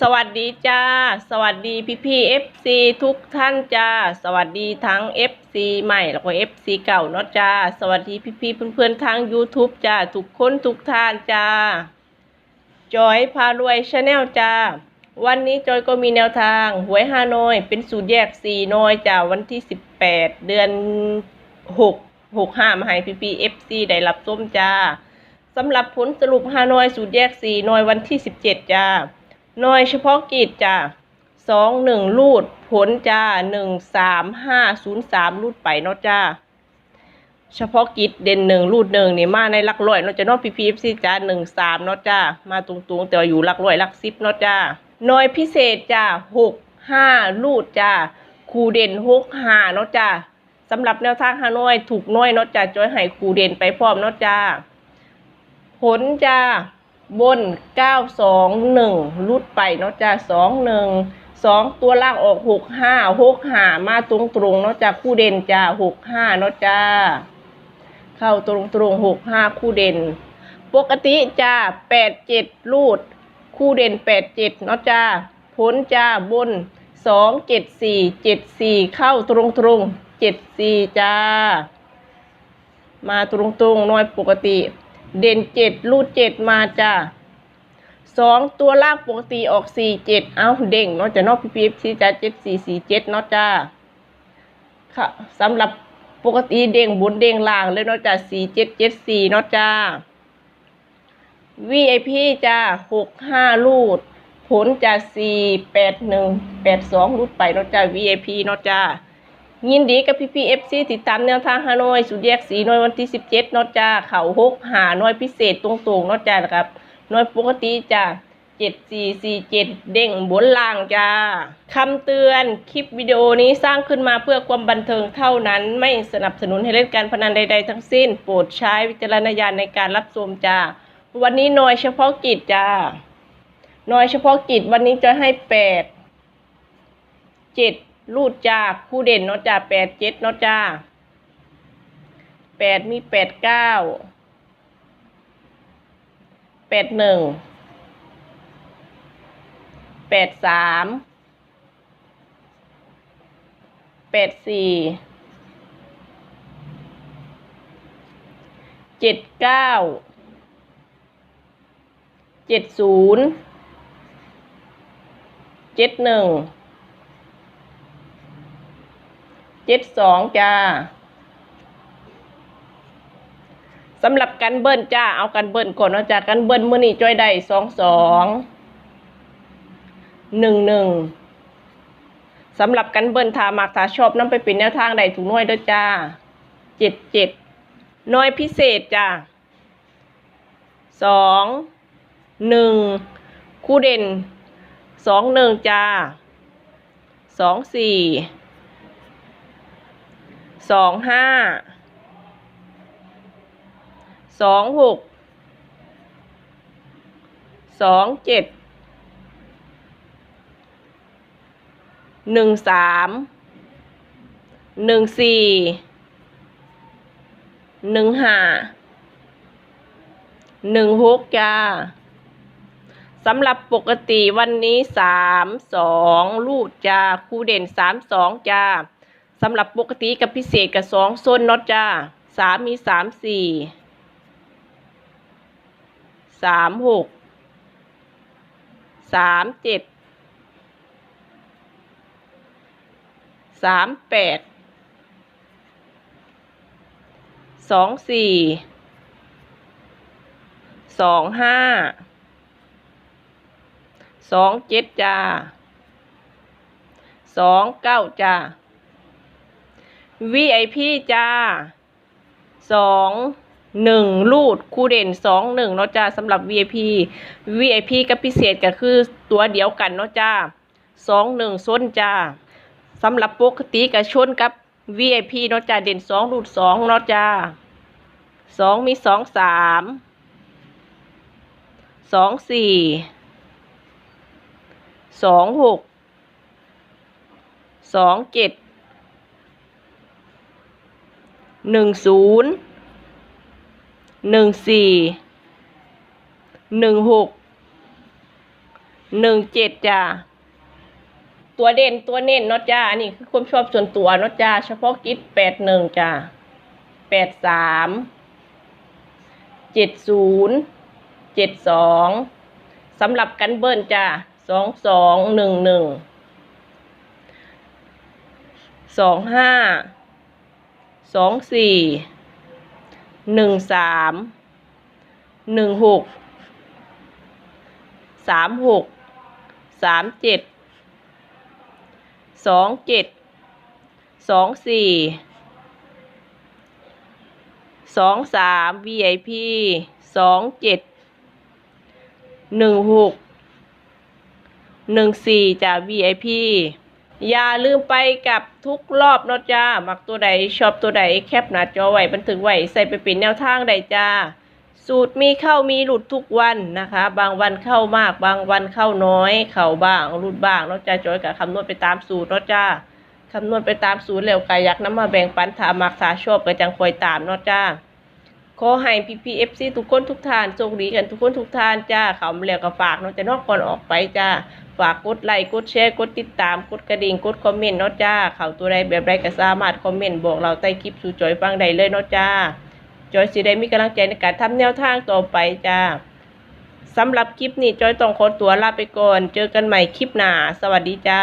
สวัสดีจ้า สวัสดีพี่พี่เอฟซีทุกท่านจ้า สวัสดีทั้ง FC ใหม่แล้วก็ FC เก่าเนาะจ้า สวัสดีพี่พี่เพื่อนๆทาง YouTube จ้า ทุกคนทุกท่านจ้า จอยพารวยชาแนลจ้า วันนี้จอยก็มีแนวทางหวยฮานอย เป็นสูตรแยกสี่นอยจ้า วันที่18เดือน6 65มาให้พี่พี่เอฟซีได้รับส้มจ้าสำหรับผลสรุปฮานอยสูตรแยกสี่นอยวันที่17จ้า หน่วยเฉพาะกิจจ้ะสองหนึ่งรูดผลจ้าหนึ่งสามห้าศูนย์สามรูดไปเนาะจ้าเฉพาะกิจเด่นหนึ่งรูดหนึ่งนี่มาในลักร้อยเนาะจ้าเนาะพีพีเอฟซีจ้าหนึ่งสามเนาะจ้ามาตรงๆแต่อยู่ลักร้อยลักสิบเนาะจ้าหน่วยพิเศษจ้าหกห้ารูดจ้าคูเด่นหกห้าเนาะจ้าสำหรับแนวทางฮานอยถูกน้อยเนาะจ้าจอยให้คูเด่นไปพร้อมเนาะจ้าผลจ้า บนเก้าสองหนึ่งรุดไปเนาะจ้าสองหนึ่งสองตัวล่างออกหกห้าหกห้ามาตรงตรงเนาะจ้าคู่เด่นจ้าหกห้าเนาะจ้า เข้าตรงตรงหกห้าคู่เด่น ปกติจ้าแปดเจ็ดรูด คู่เด่นแปดเจ็ดเนาะจ้าผลจ้าบนสองเจ็ดสี่เจ็ดสี่เข้าตรงตรงเจ็ดสี่จ้า มาตรงตรงน้อยปกติ เด่นเจ็ดรูดเจ็ดมาจ้าสองตัวล่างปกติออกสี่เจ็ดเอาเด้งเนาะจะนอกพีพีเอฟซีจ้าเจ็ดสี่สี่เจ็ดเนาะจ้าค่ะสำหรับปกติเด้งบนเด้งล่างเลยเนาะจ้าสี่เจ็ดเจ็ดสี่เนาะจ้า VIP จ้าหกห้ารูด ผลจะสี่แปดหนึ่งแปดสองรูดไปเนาะจ้า VIP เนาะจ้า ยินดีกับพี่พีเอฟซีติดตามแนวทางฮานอยสุดแยกสีน่วยวันที่สิบเจ็ดนอจ้าเขาหกหาน่วยพิเศษตรงๆนอจ้านะครับน่วยปกติจ้าเจ็ดสี่สี่เจ็ดเด้งบนล่างจ้าคำเตือนคลิปวิดีโอนี้สร้างขึ้นมาเพื่อความบันเทิงเท่านั้น ไม่สนับสนุนให้เล่นการพนันใด ๆ ทั้งสิ้น โปรดใช้วิจารณญาณในการรับชมจ้าวันนี้น่วยเฉพาะกิจจ้าน่วยเฉพาะกิจวันนี้จะให้แปดเจ็ด รูดจ้าคู่เด่นเนาะจ้าแปดเจ็ดเนาะจ้าแปดมีแปดเก้าแปดหนึ่งแปดสามแปดสี่เจ็ดเก้าเจ็ดศูนย์เจ็ดหนึ่ง เจ็ดสองจ้าสำหรับกันเบิ้ลจ้า เอากันเบิ้ลก่อนเนาะจ้ากันเบิ้ลมื้อนี้จ้อยได้สองสองหนึ่งหนึ่งสำหรับกันเบิ้ลถ้ามักถ้าชอบน้ำไปเป็นแนวทางใดถูกน้อยด้อจ้าเจ็ดเจ็ดน้อยพิเศษจ้าสองหนึ่งคู่เด่นสองหนึ่งจ้าสองสี่ สองห้าสองหกสองเจ็ดหนึ่งสามหนึ่งสี่หนึ่งห้าหนึ่งหกจ้าสำหรับปกติวันนี้สามสองลูดจ้าครูเด่นสามสองจ้า สำหรับปกติกับพิเศษกับสองโซนเนอตจ้าสามมีสามสี่สามหกสามเจ็ดสามแปดสองสี่สองห้าสองเจ็ดจ้าสองเก้าจ้า VIP จ้าสองหนึ่งรูดคูเด่นสองหนึ่งเนาะจ้าสำหรับ VIP VIP กับพิเศษก็คือตัวเดียวกันเนาะจ้าสองหนึ่งส้นจ้าสำหรับปกติกับชนกับ VIP เนาะจ้าเด่นสองรูดสองเนาะจ้าสองมีสองสามสองสี่สองหกสองเจ็ด หนึ่งศูนย์หนึ่งสี่หนึ่งหกหนึ่งเจ็ดจ้าตัวเด่นตัวเน้นเนาะจ้าอันนี้คือความชอบส่วนตัวเนาะจ้าเฉพาะกิจแปดหนึ่งจ้าแปดสามเจ็ดศูนย์เจ็ดสองสำหรับกันเบิ้ลจ้าสองสองหนึ่งหนึ่งสองห้า สองสี่หนึ่งสามหนึ่งหกสามหกสามเจ็ดสองเจ็ดสองสี่สองสาม VIP สองเจ็ดหนึ่งหกหนึ่งสี่จาก VIP อย่าลืมไปกับทุกรอบนาะจ้า มักตัวใดชอบตัวใดแคปหน้าจอไว้บันทึกไว้ใส่ไปเป็นแนวทางใดจ้า สูตรมีเข้ามีหลุดทุกวันนะคะ บางวันเข้ามาก บางวันเข้าน้อย เข้าบ้างหลุดบ้างนาะจ้าจอยกับคำนวณไปตามสูตรนาะจ้าคำนวณไปตามสูตรแล้วกายักน้ำมาแบ่งปันถามักถาชอบก็จังคอยตามนาะจ้าขอให้พีพีเอฟซีทุกคนทุกท่านโชคดีกันทุกคนทุกท่านจ้าเขามาแล้วก็ฝากเนาะจะนอกก่อนออกไปจ้า ฝากกดไลค์กดแชร์กดติดตามกดกระดิ่งกดคอมเมนต์เนาะจ้าเขาตัวใดแบบใดก็สามารถคอมเมนต์บอกเราใต้คลิปสู่จอยฟังได้เลยเนาะจ้าจอยสิได้มีกำลังใจในการทำแนวทางต่อไปจ้าสำหรับคลิปนี้จอยต้องขอตัวลาไปก่อน เจอกันใหม่คลิปหน้า สวัสดีจ้า